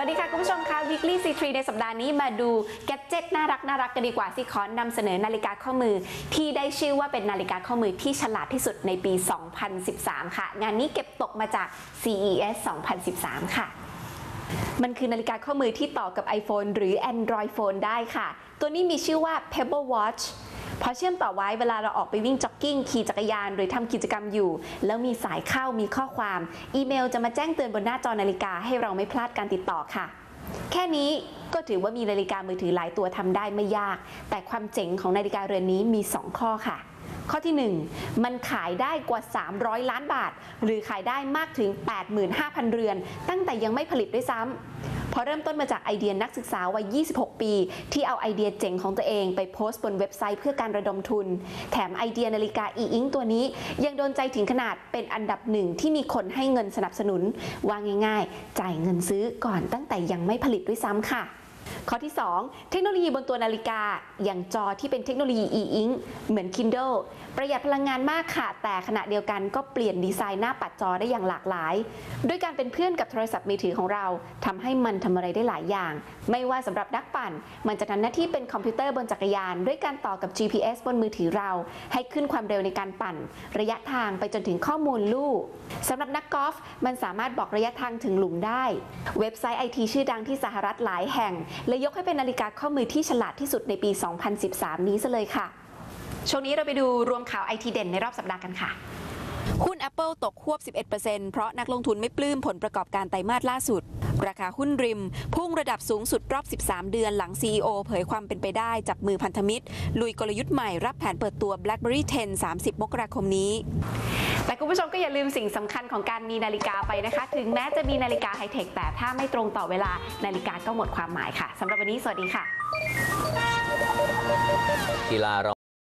สวัสดีค่ะ คุณผู้ชมค่ะ Weekly C3 ในสัปดาห์นี้มาดูแกดเจ็ตน่ารักน่ารักกันดีกว่าสิขอนำเสนอนาฬิกาข้อมือ ที่ได้ชื่อว่าเป็นนาฬิกาข้อมือที่ฉลาดที่สุดในปี 2013 ค่ะ งานนี้เก็บตกมาจาก CES 2013 ค่ะมันคือนาฬิกาข้อมือที่ต่อกับ iPhone หรือ Android Phone ได้ค่ะ ตัวนี้มีชื่อว่า Pebble Watch พอเชื่อมต่อไว้เวลาเราออกไปวิ่งจ็อกกิ้งขี่จักรยานหรือทำกิจกรรมอยู่ แล้วมีสายเข้ามีข้อความ อีเมลจะมาแจ้งเตือนบนหน้าจอนาฬิกาให้เราไม่พลาดการติดต่อค่ะ แค่นี้ก็ถือว่ามีนาฬิกามือถือหลายตัวทำได้ไม่ยาก แต่ความเจ๋งของนาฬิกาเรือนนี้มี 2 ข้อค่ะ ข้อที่ 1 มันขายได้กว่า 300 ล้านบาท หรือขายได้มากถึง 85,000 เรือน ตั้งแต่ยังไม่ผลิตด้วยซ้ำเพราะเริ่มต้นมาจากไอเดียนักศึกษาวัย 26 ปี ที่เอาไอเดียเจ๋งของตัวเองไปโพสต์บนเว็บไซต์เพื่อการระดมทุน แถมไอเดียนาฬิกาอีอิงตัวนี้ ยังโดนใจถึงขนาดเป็นอันดับหนึ่งที่มีคนให้เงินสนับสนุนว่าง่าย ๆ จ่ายเงินซื้อก่อนตั้งแต่ยังไม่ผลิตด้วยซ้ำค่ะ ข้อที่ 2 เทคโนโลยีบนตัวนาฬิกา อย่างจอที่เป็นเทคโนโลยี e-ink เหมือน Kindle ประหยัดพลังงานมากค่ะ แต่ขณะเดียวกันก็เปลี่ยนดีไซน์หน้าปัดจอได้อย่างหลากหลาย ด้วยการเป็นเพื่อนกับโทรศัพท์มือถือของเราทำให้มันทำอะไรได้หลายอย่าง ไม่ว่าสำหรับนักปั่น มันจะทำหน้าที่เป็นคอมพิวเตอร์บนจักรยาน ด้วยการต่อกับ GPS บนมือถือเรา ให้ขึ้นความเร็วในการปั่น ระยะทางไปจนถึงข้อมูลลู่สำหรับนักกอล์ฟมันสามารถบอกระยะทางถึงหลุมได้ เว็บไซต์ไอทีชื่อดังที่สหรัฐหลายแห่งเลยยกให้เป็นนาฬิกาข้อมือที่ฉลาดที่สุดในปี 2013 นี้ซะเลยค่ะ ช่วงนี้เราไปดูรวมข่าวไอทีเด่นในรอบสัปดาห์กันค่ะหุ้น Apple ตกควบ 11%เพราะนักลงทุนไม่ปลื้มผลประกอบการไตรมาสล่าสุด ราคาหุ้นริม พุ่งระดับสูงสุดรอบ 13 เดือนหลัง CEO เผยความเป็นไปได้จับมือพันธมิตร ลุยกลยุทธ์ใหม่รับแผนเปิดตัว BlackBerry 10 30 มกราคมนี้ แต่คุณผู้ชมก็อย่าลืมสิ่งสำคัญของการมีนาฬิกาไปนะคะ ถึงแม้จะมีนาฬิกาไฮเทคแต่ถ้าไม่ตรงต่อเวลานาฬิกาก็หมดความหมายค่ะสำหรับวันนี้สวัสดีค่ะ กีฬา